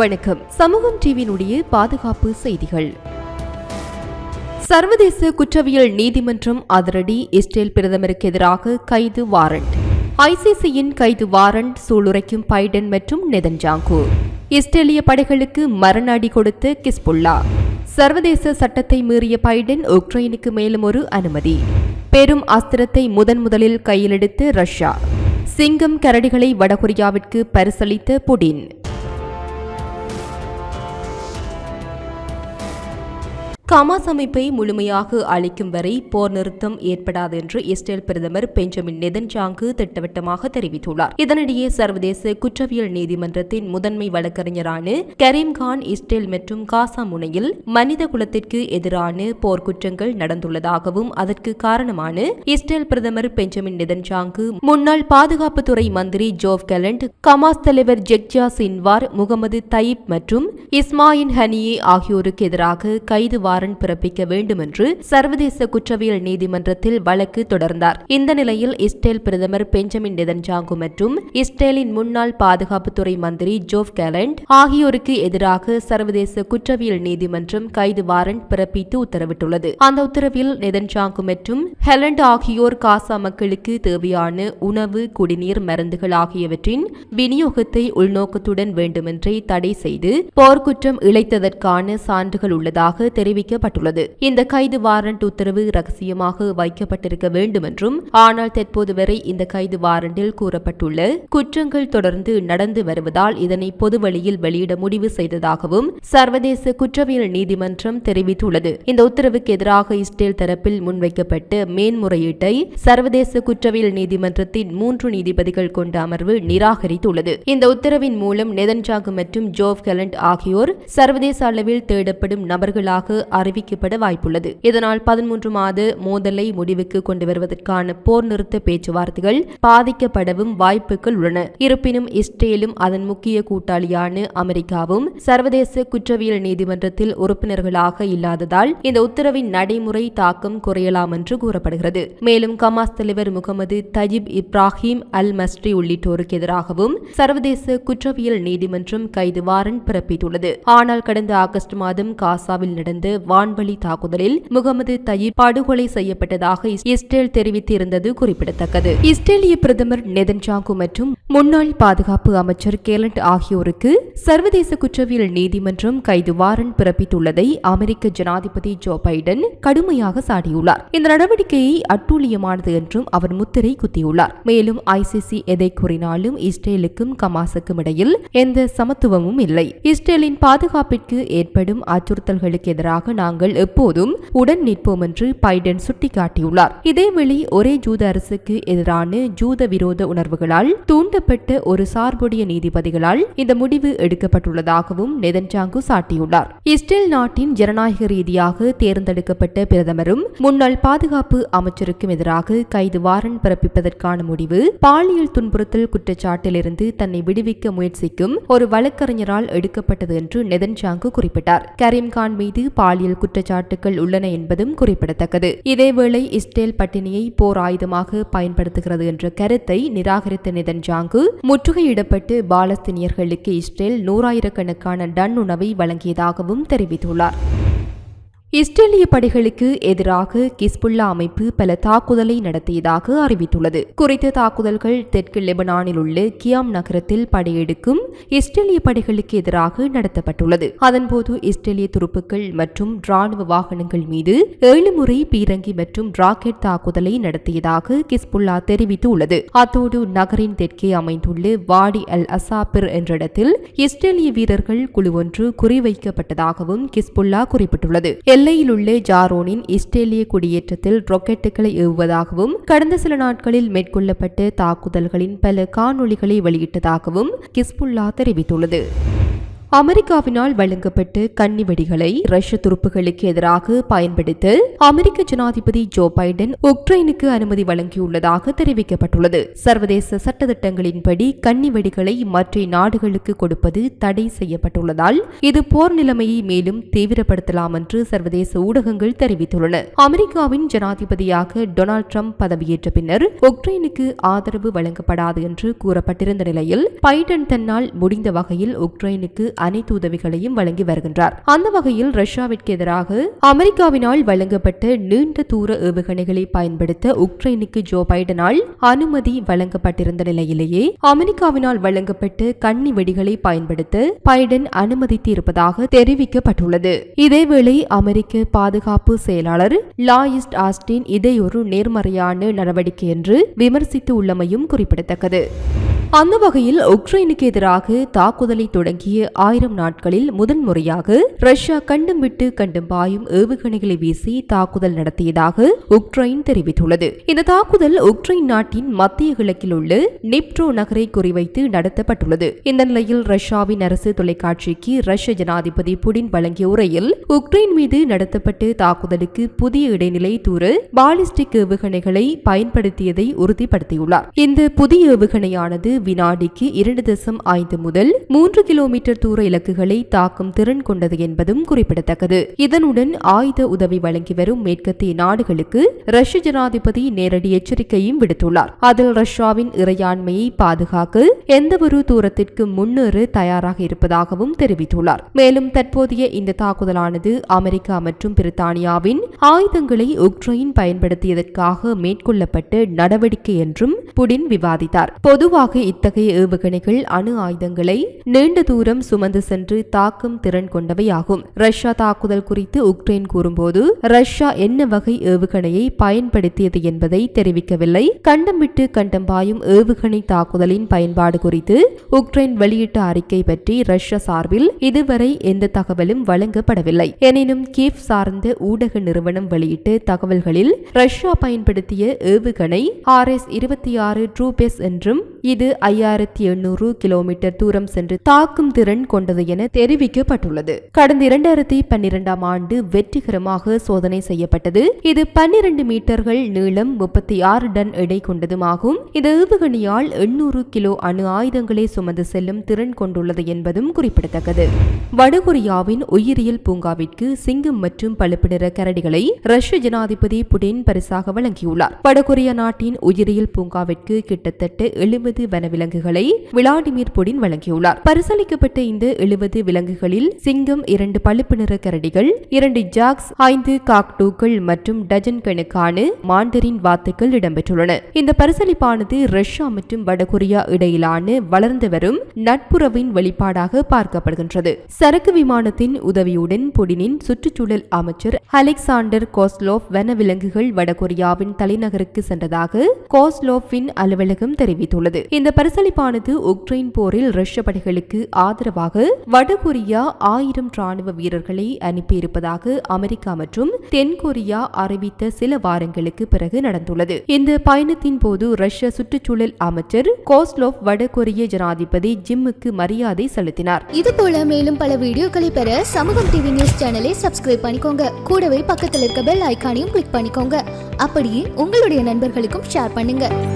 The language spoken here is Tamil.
வணக்கம். சமூகம் டிவியினுடைய பாதுகாப்பு செய்திகள். சர்வதேச குற்றவியல் நீதிமன்றம் அதிரடி இஸ்ரேல் பிரதமருக்கு எதிராக கைது வாரண்ட். ஐசிசியின் கைது வாரண்ட் சூளுரைக்கும் பைடன் மற்றும் நெதன்ஜாங்கு. இஸ்ரேலிய படைகளுக்கு மரண அடி கொடுத்த கிஸ்புல்லா சர்வதேச சட்டத்தை மீறிய பைடன் உக்ரைனுக்கு மேலும் ஒரு அனுமதி. பெரும் அஸ்திரத்தை முதன் முதலில் கையிலெடுத்து ரஷ்யா. சிங்கம் கரடிகளை வடகொரியாவிற்கு பரிசளித்த புடின். கமாஸ் அமைப்பை முழுமையாக அளிக்கும் வரை போர் நிறுத்தம் ஏற்படாது என்று இஸ்ரேல் பிரதமர் பெஞ்சமின் நெதன்ஜாங்கு திட்டவட்டமாக தெரிவித்துள்ளார். இதனிடையே சர்வதேச குற்றவியல் நீதிமன்றத்தின் முதன்மை வழக்கறிஞரான கரீம் கான் இஸ்ரேல் மற்றும் காசா முனையில் மனித குலத்திற்கு எதிரான போர்க்குற்றங்கள் நடந்துள்ளதாகவும் அதற்கு காரணமான இஸ்ரேல் பிரதமர் பெஞ்சமின் நெதன்ஜாங்கு முன்னாள் பாதுகாப்புத்துறை மந்திரி ஜோவ் கெலண்ட் கமாஸ் தலைவர் ஜெக்ஜா சின்வார் முகமது தயிப் மற்றும் இஸ்மாயின் ஹனியே ஆகியோருக்கு எதிராக கைது வாரண்ட் பிறப்பிக்க வேண்டும் என்று சர்வதேச குற்றவியல் நீதிமன்றத்தில் வழக்கு தொடர்ந்தார். இந்த நிலையில் இஸ்ரேல் பிரதமர் பெஞ்சமின் நெதன்ஜாங்கு மற்றும் இஸ்ரேலின் முன்னாள் பாதுகாப்புத்துறை மந்திரி ஜோவ் கேலண்ட் ஆகியோருக்கு எதிராக சர்வதேச குற்றவியல் நீதிமன்றம் கைது வாரண்ட் பிறப்பித்து உத்தரவிட்டுள்ளது. அந்த உத்தரவில் நெதன்ஜாங்கு மற்றும் ஹெலண்ட் ஆகியோர் காசா மக்களுக்கு தேவையான உணவு குடிநீர் மருந்துகள் ஆகியவற்றின் விநியோகத்தை உள்நோக்கத்துடன் வேண்டுமென்றே தடை செய்து போர்க்குற்றம் இழைத்ததற்கான சான்றுகள் உள்ளதாக தெரிவித்தார் தெரிவிக்கப்பட்டுள்ளது இந்த கைது வாரண்ட் உத்தரவு ரகசியமாக வைக்கப்பட்டிருக்க வேண்டும் என்றும் ஆனால் தற்போது வரை இந்த கைது வாரண்டில் கூறப்பட்டுள்ள குற்றங்கள் தொடர்ந்து நடந்து வருவதால் இதனை பொது வழியில் வெளியிட முடிவு செய்ததாகவும் சர்வதேச குற்றவியல் நீதிமன்றம் தெரிவித்துள்ளது. இந்த உத்தரவுக்கு எதிராக இஸ்ரேல் தரப்பில் முன்வைக்கப்பட்ட மேன்முறையீட்டை சர்வதேச குற்றவியல் நீதிமன்றத்தின் மூன்று நீதிபதிகள் கொண்ட அமர்வு நிராகரித்துள்ளது. இந்த உத்தரவின் மூலம் நெதன்ஜாகு மற்றும் ஜோவ் கெலண்ட் ஆகியோர் சர்வதேச அளவில் தேடப்படும் நபர்களாக அறிவிக்கப்பட வாய்ப்புள்ளது. இதனால் பதிமூன்று மாத மோதலை முடிவுக்கு கொண்டு வருவதற்கான போர் நிறுத்த பேச்சுவார்த்தைகள் பாதிக்கப்படவும் வாய்ப்புகள் உள்ளன. இருப்பினும் இஸ்ரேலும் அதன் முக்கிய கூட்டாளியான அமெரிக்காவும் சர்வதேச குற்றவியல் நீதிமன்றத்தில் உறுப்பினர்களாக இல்லாததால் இந்த உத்தரவின் நடைமுறை தாக்கம் குறையலாம் என்று கூறப்படுகிறது. மேலும் கமாஸ் தலைவர் Mohammed Diab Ibrahim al Masri உள்ளிட்டோருக்கு எதிராகவும் சர்வதேச குற்றவியல் நீதிமன்றம் கைது வாரண்ட் பிறப்பித்துள்ளது. ஆனால் கடந்த ஆகஸ்ட் மாதம் காசாவில் நடந்த வான்வழி தாக்குதலில் முகமது தயிப் படுகொலை செய்யப்பட்டதாக இஸ்ரேல் தெரிவித்திருந்தது குறிப்பிடத்தக்கது. இஸ்ரேலிய பிரதமர் நெதன்ஜாங்கு மற்றும் முன்னாள் பாதுகாப்பு அமைச்சர் கேலண்ட் ஆகியோருக்கு சர்வதேச குற்றவியல் நீதிமன்றம் கைது வாரண்ட் பிறப்பித்துள்ளதை அமெரிக்க ஜனாதிபதி ஜோ பைடன் கடுமையாக சாடியுள்ளார். இந்த நடவடிக்கையை அட்டூழியமானது என்றும் அவர் முத்திரை குத்தியுள்ளார். மேலும் ஐசிசி எதை கூறினாலும் இஸ்ரேலுக்கும் கமாசுக்கும் இடையில் எந்த சமத்துவமும் இல்லை. இஸ்ரேலின் பாதுகாப்பிற்கு ஏற்படும் அச்சுறுத்தல்களுக்கு எதிராக நாங்கள் எப்போதும் உடன் நிற்போம் என்று பைடன் சுட்டிக்காட்டியுள்ளார். இதேவேளை ஒரே ஜூத அரசுக்கு எதிரான ஜூத விரோத உணர்வுகளால் தூண்டப்பட்ட ஒரு சார்புடைய நீதிபதிகளால் இந்த முடிவு எடுக்கப்பட்டுள்ளதாகவும் நெதன்சாங்கு சாட்டியுள்ளார். இஸ்ரேல் நாட்டின் ஜனநாயக ரீதியாக தேர்ந்தெடுக்கப்பட்ட பிரதமரும் முன்னாள் பாதுகாப்பு அமைச்சருக்கும் எதிராக கைது வாரண்ட் பிறப்பிப்பதற்கான முடிவு பாலியல் துன்புறுத்தல் குற்றச்சாட்டிலிருந்து தன்னை விடுவிக்க முயற்சிக்கும் ஒரு வழக்கறிஞரால் எடுக்கப்பட்டது என்று நெதன்சாங்கு குறிப்பிட்டார். கரீம்கான் மீது பாலியல் குற்றச்சாட்டுகள் உள்ளன என்பதும் குறிப்பிடத்தக்கது. இதேவேளை இஸ்ரேல் பட்டினியை போர் ஆயுதமாக பயன்படுத்துகிறது என்ற கருத்தை நிராகரித்த நெதன்ஜாங்கு முற்றுகையிடப்பட்டு பாலஸ்தீனியர்களுக்கு இஸ்ரேல் நூறாயிரக்கணக்கான டன் உணவை வழங்கியதாகவும் தெரிவித்துள்ளார். இஸ்ரேலிய படைகளுக்கு எதிராக கிஸ்புல்லா அமைப்பு பல தாக்குதலை நடத்தியதாக அறிவித்துள்ளது. குறித்த தாக்குதல்கள் தெற்கு லெபனானில் உள்ள கியாம் நகரத்தில் படையெடுக்கும் இஸ்ரேலிய படைகளுக்கு எதிராக நடத்தப்பட்டுள்ளது. அதன்போது இஸ்ரேலிய துருப்புக்கள் மற்றும் ராணுவ வாகனங்கள் மீது ஏழு முறை பீரங்கி மற்றும் ராக்கெட் தாக்குதலை நடத்தியதாக கிஸ்புல்லா தெரிவித்துள்ளது. அத்தோடு நகரின் தெற்கே அமைந்துள்ள வாடி அல் அசாபிர் என்ற இடத்தில் இஸ்ரேலிய வீரர்கள் குழு ஒன்று குறிவைக்கப்பட்டதாகவும் கிஸ்புல்லா குறிப்பிட்டுள்ளது. எல்லையில் உள்ள ஜாரோனின் இஸ்ரேலிய குடியேற்றத்தில் ராக்கெட்டுகளை ஏவுவதாகவும் கடந்த சில நாட்களில் மேற்கொள்ளப்பட்ட தாக்குதல்களின் பல காணொளிகளை வெளியிட்டதாகவும் கிஸ்புல்லா தெரிவித்துள்ளது. அமெரிக்காவினால் வழங்கப்பட்ட கன்னி வெடிகளை ரஷ்ய துருப்புகளுக்கு எதிராக பயன்படுத்த அமெரிக்க ஜனாதிபதி ஜோ பைடன் உக்ரைனுக்கு அனுமதி வழங்கியுள்ளதாக தெரிவிக்கப்பட்டுள்ளது. சர்வதேச சட்டத்திட்டங்களின்படி கன்னி வெடிகளை மற்ற நாடுகளுக்கு கொடுப்பது தடை செய்யப்பட்டுள்ளதால் இது போர் நிலைமையை மேலும் தீவிரப்படுத்தலாம் என்று சர்வதேச ஊடகங்கள் தெரிவித்துள்ளன. அமெரிக்காவின் ஜனாதிபதியாக டொனால்ட் ட்ரம்ப் பதவியேற்ற பின்னர் உக்ரைனுக்கு ஆதரவு வழங்கப்படாது என்று கூறப்பட்டிருந்த நிலையில் பைடன் தன்னால் முடிந்த வகையில் உக்ரைனுக்கு அனைத்து உதவிகளையும் வழங்கி வருகின்றார். அந்த வகையில் ரஷ்யாவிற்கு எதிராக அமெரிக்காவினால் வழங்கப்பட்ட நீண்ட தூர ஏவுகணைகளை பயன்படுத்த உக்ரைனுக்கு ஜோ பைடனால் அனுமதி வழங்கப்பட்டிருந்த நிலையிலேயே அமெரிக்காவினால் வழங்கப்பட்ட கன்னி வெடிகளை பயன்படுத்த பைடன் அனுமதித்து இருப்பதாக தெரிவிக்கப்பட்டுள்ளது. இதேவேளை அமெரிக்க பாதுகாப்பு செயலாளர் லாயிஸ்ட் ஆஸ்டின் இதை ஒரு நேர்மறையான நடவடிக்கை என்று விமர்சித்து உள்ளமையும் குறிப்பிடத்தக்கது. அந்த வகையில் உக்ரைனுக்கு எதிராக தாக்குதலை தொடங்கிய ஆயிரம் நாட்களில் முதன்முறையாக ரஷ்யா கண்டும் விட்டு கண்டும் பாயும் ஏவுகணைகளை வீசி தாக்குதல் நடத்தியதாக உக்ரைன் தெரிவித்துள்ளது. இந்த தாக்குதல் உக்ரைன் நாட்டின் மத்திய கிழக்கில் உள்ள நிப்ட்ரோ நகரை குறிவைத்து நடத்தப்பட்டுள்ளது. இந்த நிலையில் ரஷ்யாவின் அரசு தொலைக்காட்சிக்கு ரஷ்ய ஜனாதிபதி புடின் வழங்கிய உரையில் உக்ரைன் மீது நடத்தப்பட்ட தாக்குதலுக்கு புதிய இடைநிலை தூர பாலிஸ்டிக் ஏவுகணைகளை பயன்படுத்தியதை உறுதிப்படுத்தியுள்ளார். இந்த புதிய ஏவுகணையானது வினாடிக்கு இரண்டு தசம் ஐந்து முதல் மூன்று கிலோமீட்டர் தூர இலக்குகளை தாக்கும் திறன் கொண்டது என்பதும் குறிப்பிடத்தக்கது. இதனுடன் ஆயுத உதவி வழங்கி வரும் மேற்கத்திய நாடுகளுக்கு ரஷ்ய ஜனாதிபதி நேரடி எச்சரிக்கையும் விடுத்துள்ளார். அதில் ரஷ்யாவின் இறையாண்மையை பாதுகாக்க எந்தவொரு தூரத்திற்கு முன்னேற தயாராக இருப்பதாகவும் தெரிவித்துள்ளார். மேலும் தற்போதைய இந்த தாக்குதலானது அமெரிக்கா மற்றும் பிரித்தானியாவின் ஆயுதங்களை உக்ரைன் பயன்படுத்தியதற்காக மேற்கொள்ளப்பட்ட நடவடிக்கை என்றும் புடின் விவாதித்தார். பொதுவாக இத்தகைய ஏவுகணைகள் அணு ஆயுதங்களை நீண்ட தூரம் சுமந்து சென்று தாக்கும் திறன் கொண்டவையாகும். ரஷ்யா தாக்குதல் குறித்து உக்ரைன் கூறும்போது ரஷ்யா என்ன வகை ஏவுகணையை பயன்படுத்தியது என்பதை தெரிவிக்கவில்லை. கண்டம் விட்டு கண்டம் பாயும் ஏவுகணை தாக்குதலின் பயன்பாடு குறித்து உக்ரைன் வெளியிட்ட அறிக்கை பற்றி ரஷ்யா சார்பில் இதுவரை எந்த தகவலும் வழங்கப்படவில்லை. எனினும் கீவ் சார்ந்த ஊடக நிறுவனம் வெளியிட்ட தகவல்களில் ரஷ்யா பயன்படுத்திய ஏவுகணை ஆர் எஸ் இருபத்தி ஆறு ட்ரூபெஸ் என்றும் இது ஐயாயிரத்தி எண்ணூறு கிலோமீட்டர் தூரம் சென்று தாக்கும் திறன் கொண்டது என தெரிவிக்கப்பட்டுள்ளது. கடந்த இரண்டாயிரத்தி பன்னிரெண்டாம் ஆண்டு வெற்றிகரமாக சோதனை செய்யப்பட்டது. இது பன்னிரண்டு மீட்டர்கள் நீளம் முப்பத்தி ஆறு டன் எடை கொண்டதுமாகும். இந்த ஏவுகணையால் எண்ணூறு கிலோ அணு ஆயுதங்களை சுமந்து செல்லும் திறன் கொண்டுள்ளது என்பதும் குறிப்பிடத்தக்கது. வடகொரியாவின் உயிரியல் பூங்காவிற்கு சிங்கம் மற்றும் பழுப்பு நிற கரடிகளை ரஷ்ய ஜனாதிபதி புடின் பரிசாக வழங்கியுள்ளார். வடகொரியா நாட்டின் உயிரியல் பூங்காவிற்கு கிட்டத்தட்ட எழுபது வனவிலங்குகளை விளாடிமிர் புடின் வழங்கியுள்ளார். பரிசளிக்கப்பட்ட இந்த எழுபது விலங்குகளில் சிங்கம் இரண்டு பழுப்பு நிற கரடிகள் இரண்டு ஜாக்ஸ் ஐந்து காக்டூக்கள் மற்றும் டஜன் கணக்கான மாண்டரின் வாத்துக்கள் இடம்பெற்றுள்ளன. இந்த பரிசளிப்பானது ரஷ்யா மற்றும் வடகொரியா இடையிலான வளர்ந்து வரும் நட்புறவின் வெளிப்பாடாக பார்க்கப்படுகின்றது. சரக்கு விமானத்தின் உதவியுடன் புடினின் சுற்றுச்சூழல் அமைச்சர் அலெக்சாண்டர் கோஸ்லோவ் வனவிலங்குகள் வடகொரியாவின் தலைநகருக்கு சென்றதாக கோஸ்லோவின் அலுவலகம் தெரிவித்துள்ளது. இந்த பரிசளிப்பானது உக்ரைன் போரில் ரஷ்ய படைகளுக்கு ஆதரவாக வடகொரியா ஆயிரம் ராணுவ வீரர்களை அனுப்பியிருப்பதாக அமெரிக்கா மற்றும் தென்கொரியா அறிவித்த சில வாரங்களுக்கு பிறகு நடந்துள்ளது. இந்த பயணத்தின் போது ரஷ்ய சுற்றுச்சூழல் அமைச்சர் கோஸ்லோவ் வடகொரிய ஜனாதிபதி ஜிம்முக்கு மரியாதை செலுத்தினார். இது போல மேலும் பல வீடியோக்களை பெற சமூகம் டிவி நியூஸ் சேனலை சப்ஸ்கிரைப் பண்ணிக்கோங்க. கூடவே பக்கத்தில் இருக்க பெல் ஐக்கானையும் கிளிக் பண்ணிக்கோங்க. அப்படியே உங்களுடைய நண்பர்களுக்கும் ஷேர் பண்ணுங்க.